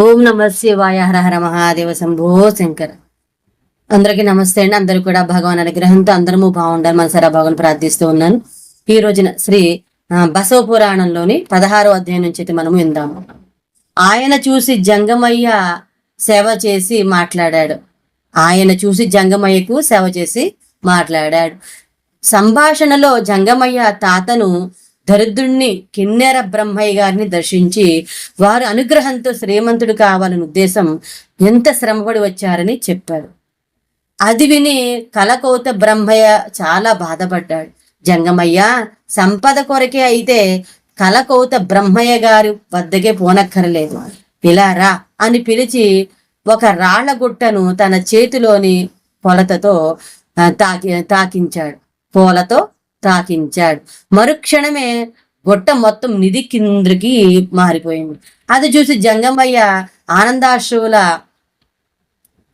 ఓం నమ శివాయ హర హర మహాదేవ శంభో శంకర. అందరికీ నమస్తే అండి. అందరూ కూడా భగవాన్ అనుగ్రహంతో అందరము బాగుండాలి మనసారా భగవాన్ ప్రార్థిస్తూ ఉన్నాను. ఈ రోజున శ్రీ బసవ పురాణంలోని పదహారో అధ్యాయం నుంచి అయితే మనము విందాము ఆయన చూసి జంగమయ్య సేవ చేసి మాట్లాడాడు. ఆయన చూసి జంగమయ్యకు సేవ చేసి మాట్లాడాడు. సంభాషణలో జంగమయ్య తాతను దరిద్రుణ్ణి కిన్నెర బ్రహ్మయ్య గారిని దర్శించి వారు అనుగ్రహంతో శ్రీమంతుడు కావాలని ఉద్దేశం ఎంత శ్రమపడి వచ్చారని చెప్పాడు. అది విని కలకోత బ్రహ్మయ్య చాలా బాధపడ్డాడు. జంగమయ్య సంపద కొరకే అయితే కలకోత బ్రహ్మయ్య గారి వద్దకే పోనక్కరలేదు. ఇలా రా అని పిలిచి ఒక రాళ్ళ గుట్టను తన చేతిలోని పొలతతో తాకి తాకించాడు. పూలతో తాకించాడు. మరుక్షణమే గొట్ట మొత్తం నిధి కింద్రికి మారిపోయింది. అది చూసి జంగమయ్య ఆనందాశ్రువుల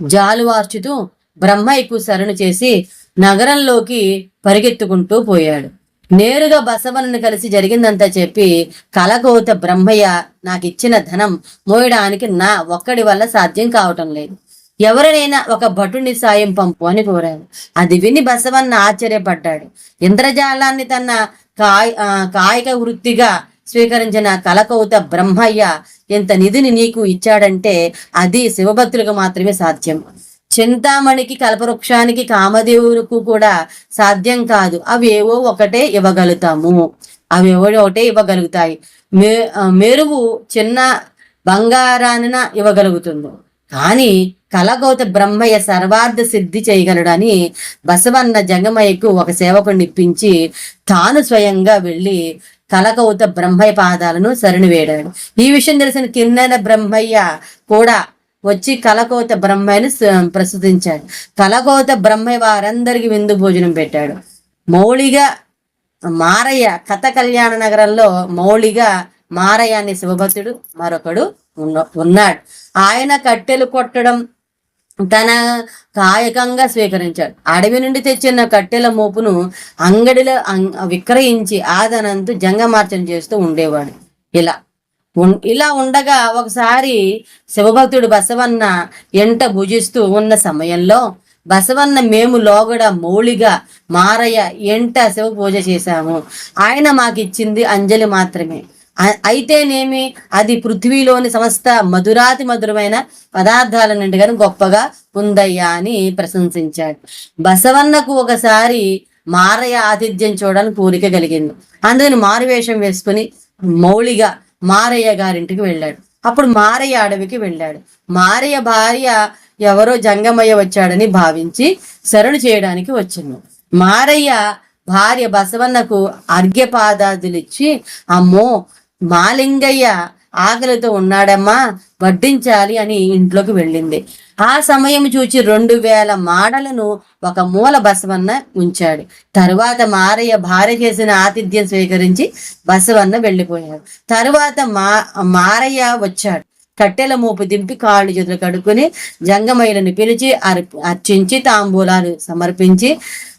జాలువార్చుతూ బ్రహ్మయ్యకు శరణు చేసి నగరంలోకి పరిగెత్తుకుంటూ పోయాడు. నేరుగా బసవనను కలిసి జరిగిందంతా చెప్పి కలకోత బ్రహ్మయ్య నాకు ఇచ్చిన ధనం మోయడానికి నా ఒక్కడి వల్ల సాధ్యం కావటం లేదు. ఎవరినైనా ఒక భటుని సాయం పంపు అని కోరాడు అది విని బసవన్న ఆశ్చర్యపడ్డాడు. ఇంద్రజాలాన్ని తన కాయ ఆ, కాయక వృత్తిగా స్వీకరించిన కలకౌత బ్రహ్మయ్య ఇంత నిధిని నీకు ఇచ్చాడంటే అది శివభక్తులకు మాత్రమే సాధ్యం. చింతామణికి కల్పవృక్షానికి కామదేవులకు కూడా సాధ్యం కాదు. అవి ఏవో ఒకటే ఇవ్వగలుగుతాము. అవి ఏవో ఒకటే ఇవ్వగలుగుతాయి. మే మెరువు చిన్న బంగారాన ఇవ్వగలుగుతుంది. కానీ కలగౌత బ్రహ్మయ్య సర్వార్థ సిద్ధి చేయగలడని బసవన్న జంగమయ్యకు ఒక సేవకుని ఇప్పించి తాను స్వయంగా వెళ్ళి కలగౌత బ్రహ్మయ్య పాదాలను శరణు వేడాడు ఈ విషయం తెలిసిన కిన్నెర బ్రహ్మయ్య కూడా వచ్చి కలకోత బ్రహ్మయ్యను ప్రస్తుతించాడు కలకోత బ్రహ్మయ్య వారందరికీ విందు భోజనం పెట్టాడు. మౌళిగా మారయ్య కథ కళ్యాణ నగరంలో మౌళిగా మారయ్య అనే శివభక్తుడు మరొకడు ఉన్న- ఉన్నాడు. ఆయన కట్టెలు కొట్టడం తన కాయకంగా స్వీకరించాడు. అడవి నుండి తెచ్చిన కట్టెల మోపును అంగడిలో అం- విక్రయించి ఆదనంతో జంగమార్చన చేస్తూ ఉండేవాడు. ఇలా ఇలా ఉండగా ఒకసారి శివభక్తుడు బసవన్న ఎంట భుజిస్తూ ఉన్న సమయంలో బసవన్న మేము లోగడ మౌళిగా మారయ్య ఎంట శివ పూజ చేశాము. ఆయన మాకిచ్చింది అంజలి మాత్రమే. అయితేనేమి అది పృథ్వీలోని సమస్త మధురాతి మధురమైన పదార్థాల నుండి కానీ గొప్పగా ఉందయ్యా అని ప్రశంసించాడు. బసవన్నకు ఒకసారి మారయ్య ఆతిథ్యం చూడాలని కోరిక కలిగింది. అందుకని మారువేషం వేసుకుని మౌళిగా మారయ్య గారింటికి వెళ్ళాడు. అప్పుడు మారయ్య అడవికి వెళ్ళాడు. మారయ్య భార్య ఎవరో జంగమయ్య వచ్చాడని భావించి శరణు చేయడానికి వచ్చింది. మారయ్య భార్య బసవన్నకు అర్ఘ్యపాదాదులిచ్చి అమ్మో మాలింగయ్య ఆకలితో ఉన్నాడమ్మా వడ్డించాలి అని ఇంట్లోకి వెళ్ళింది. ఆ సమయం చూచి రెండు వేల మాడలను ఒక మూల బసవన్న ఉంచాడు. తరువాత మారయ్య భార్య చేసిన ఆతిథ్యం స్వీకరించి బసవన్న వెళ్ళిపోయాడు. తరువాత మా మారయ్య వచ్చాడు. కట్టెల మూపు దింపి కాళ్ళు చేతులు కడుక్కొని జంగమయ్యలను పిలిచి అర్చించి తాంబూలాలు సమర్పించి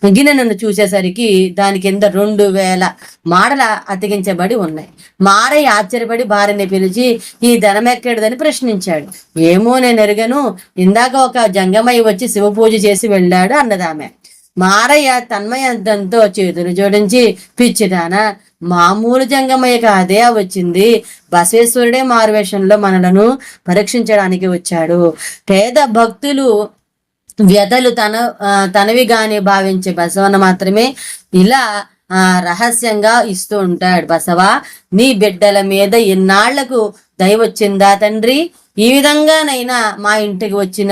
గిన్నెను చూసేసరికి దాని కింద రెండు వేల మాడల అతికించబడి ఉన్నాయి. మారయ్య ఆశ్చర్యపడి భార్యని పిలిచి ఈ ధనం ఎక్కడిదని ప్రశ్నించాడు. ఏమో నేను ఎరగను ఇందాక ఒక జంగమయ్య వచ్చి శివ పూజ చేసి వెళ్ళాడు అన్నదామె. మారయ్య తన్మయంతంతో చేతులు జోడించి పిచ్చిదానా మామూలు జంగమయ్య కాదే వచ్చింది. బసవేశ్వరుడే మారువేషంలో మనలను పరీక్షించడానికి వచ్చాడు. పేద భక్తులు వ్యధలు తన తనవి తనవిగానే భావించే బసవన మాత్రమే ఇలా రహస్యంగా ఇస్తూ ఉంటాడు. బసవా నీ బిడ్డల మీద ఎన్నాళ్ళకు దయ వచ్చిందా తండ్రి? ఈ విధంగానైనా మా ఇంటికి వచ్చిన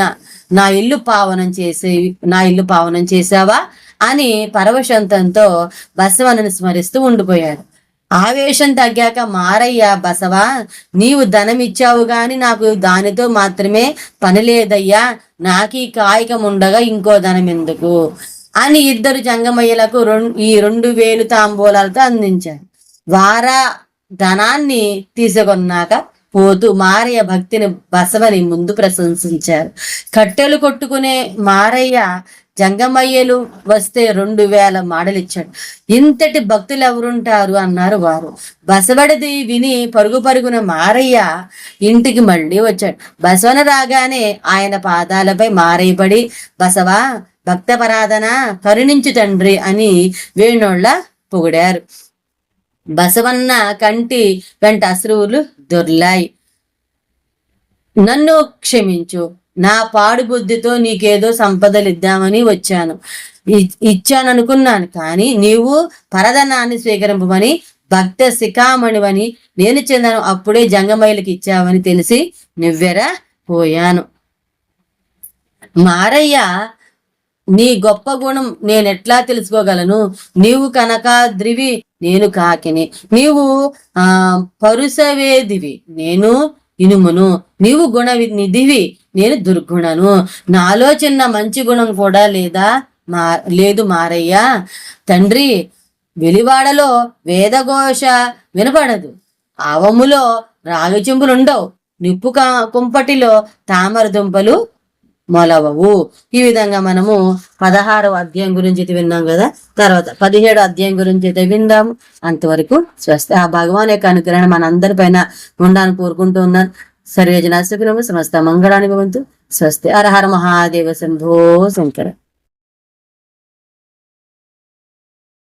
నా ఇల్లు పావనం చేసే నా ఇల్లు పావనం చేసావా అని పరవశంతంతో బసవన్నను స్మరిస్తూ ఉండిపోయాడు. ఆవేశం తగ్గాక మారయ్య బసవా నీవు ధనం ఇచ్చావు గాని నాకు దానితో మాత్రమే పని లేదయ్యా. నాకీ కాయకం ఉండగా ఇంకో ధనం ఎందుకు అని ఇద్దరు జంగమయ్యలకు రెండు ఈ రెండు వేలు తాంబూలాలతో అందించారు వారా ధనాన్ని తీసుకొన్నాక పోతూ మారయ్య భక్తిని బసవని ముందు ప్రశంసించారు. కట్టెలు కొట్టుకునే మారయ్య జంగమయ్యలు వస్తే రెండు వేల మాడలు ఇచ్చాడు ఇంతటి భక్తులు ఎవరుంటారు? అన్నారు వారు. బసవడిది విని పరుగు పరుగున మారయ్య ఇంటికి మళ్ళీ వచ్చాడు. బసవన రాగానే ఆయన పాదాలపై మారయ్యబడి బసవా భక్త పరాధన కరుణించు తండ్రి అని వేణోళ్ళ పొగిడారు. బసవన్న కంటి వెంట అశ్రువులు దొర్లాయి. నన్ను క్షమించు నా పాడు బుద్ధితో నీకేదో సంపదలు ఇద్దామని వచ్చాను. ఇ- ఇచ్చాననుకున్నాను. కానీ నీవు పరధనాన్ని స్వీకరింపమని భక్త శిఖామణివని నేను చెందాను. అప్పుడే జంగమైలకి ఇచ్చావని తెలిసి నువ్వెరా పోయాను. మారయ్య నీ గొప్ప గుణం నేనెట్లా తెలుసుకోగలను? నీవు కనుక ద్రివి నేను కాకిని. నీవు ఆ పరుసవేదివి నేను ఇనుమును. నీవు గుణ నిధివి నేను దుర్గుణను. నాలో చిన్న మంచి గుణం కూడా లేదా మా లేదు మారయ్య. తండ్రి వెలివాడలో వేదఘోష వినపడదు. ఆవములో రాగి చెంబులుండవు. నిప్పు కా- కుంపటిలో తామర దుంపలు మొలవవు. ఈ విధంగా మనము పదహారవ అధ్యాయం గురించి అయితే విన్నాం కదా. తర్వాత పదిహేడు అధ్యాయం గురించి అయితే విందాము. అంతవరకు స్వస్థ ఆ భగవాన్ యొక్క అనుగ్రహణ మనందరి పైన ఉండాలని కోరుకుంటూ ఉన్నాను. సర్వేజన సుఖినము సమస్త మంగళాన్ని భవంతు. స్వస్తి హర హర మహాదేవ శంభో శంకర.